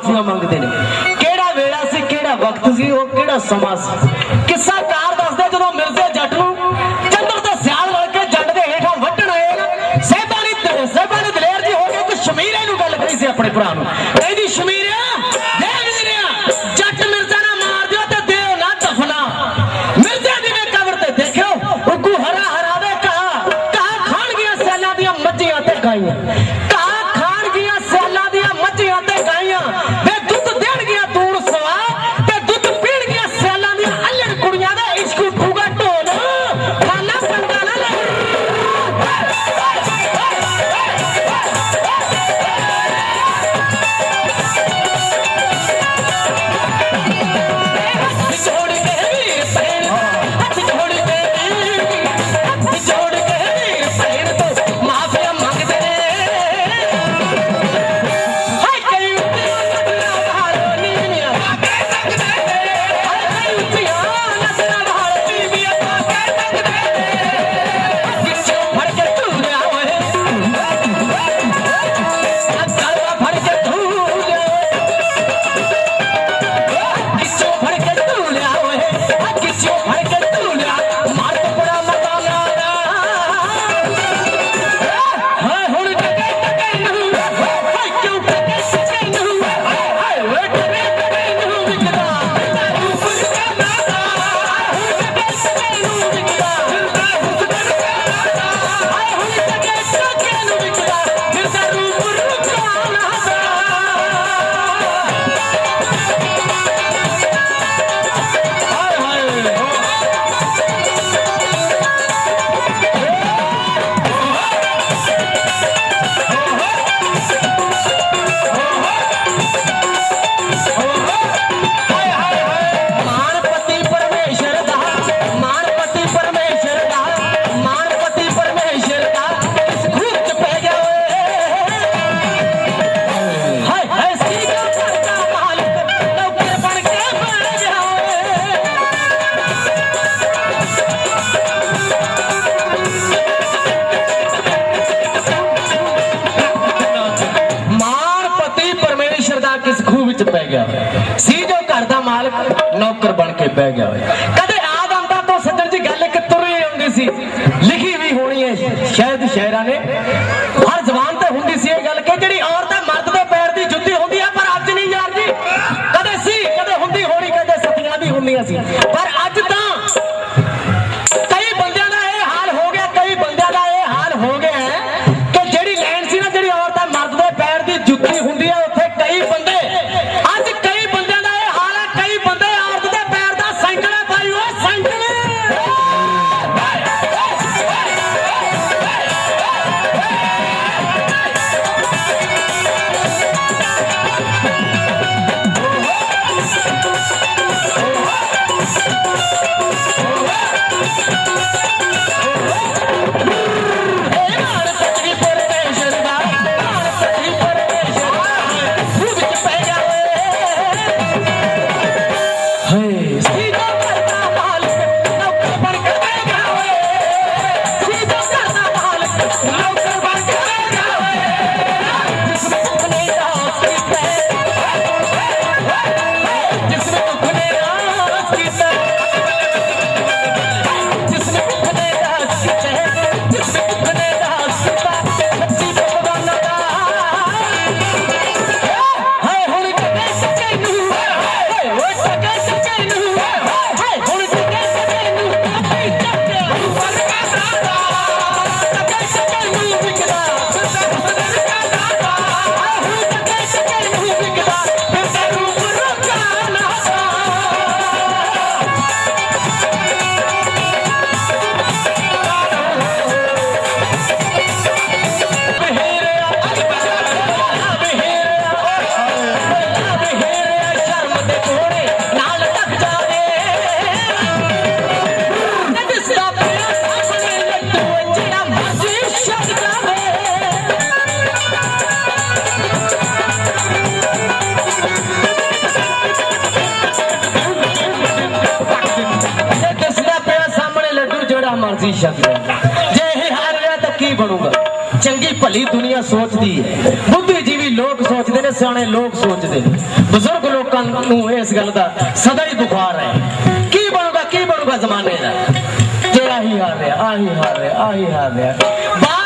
Mafia ਮੰਗਦੇ ਨੇ। ਕਿਹੜਾ ਵੇਲਾ ਸੀ, ਕਿਹੜਾ ਵਕਤ ਸੀ, ਉਹ ਕਿਹੜਾ ਸਮਾਂ ਸੀ? ਕਿੱਸਾ ਕਾਰ ਦੱਸਦੇ ਜਦੋਂ ਮਿਲਦੇ ਜੱਟ ਨੂੰ, ਚੰਦਰ ਤੇ ਸਿਆਲ ਰਲ ਕੇ ਜੱਟ ਦੇ ਹੇਠਾਂ ਵੱਢਣ ਆਏ ਸਹਿਬਾਨੀ ਸਹਿਬਾਨੀ ਦਲੇਰ ਜੀ ਹੋ ਗਏ ਸ਼ਮੀਰੇ ਨੂੰ ਗੱਲ ਕਹੀ ਸੀ ਆਪਣੇ ਭਰਾ ਨੂੰ। ਇਹਦੀ ਸ਼ਮੀਰੇ ਨੌਕਰ ਬਣ ਕੇ ਬਹਿ ਗਿਆ ਹੋਇਆ ਮਰਜ਼ੀ ਛੱਡ ਲੈ ਜੇ ਇਹ ਹਾਲ ਰਿਹਾ ਤਾਂ ਕੀ ਬਣੂਗਾ? ਚੰਗੀ ਭਲੀ ਦੁਨੀਆ ਸੋਚਦੀ ਹੈ। ਬੁੱਧੀਜੀਵੀ ਲੋਕ ਸੋਚਦੇ ਨੇ, ਸਿਆਣੇ ਲੋਕ ਸੋਚਦੇ ਨੇ। ਬਜ਼ੁਰਗ ਲੋਕਾਂ ਨੂੰ ਇਸ ਗੱਲ ਦਾ ਸਦਾ ਹੀ ਬੁਖਾਰ ਹੈ। ਕੀ ਬਣੂਗਾ ਕੀ ਬਣੂਗਾ ਜ਼ਮਾਨੇ ਦਾ? ਤੇ ਆਹੀ ਹਾਰ ਰਿਹਾ, ਆਹੀ ਹਾਲ ਰਿਹਾ, ਆਹੀ ਹਾਰ ਰਿਹਾ। ਬਾ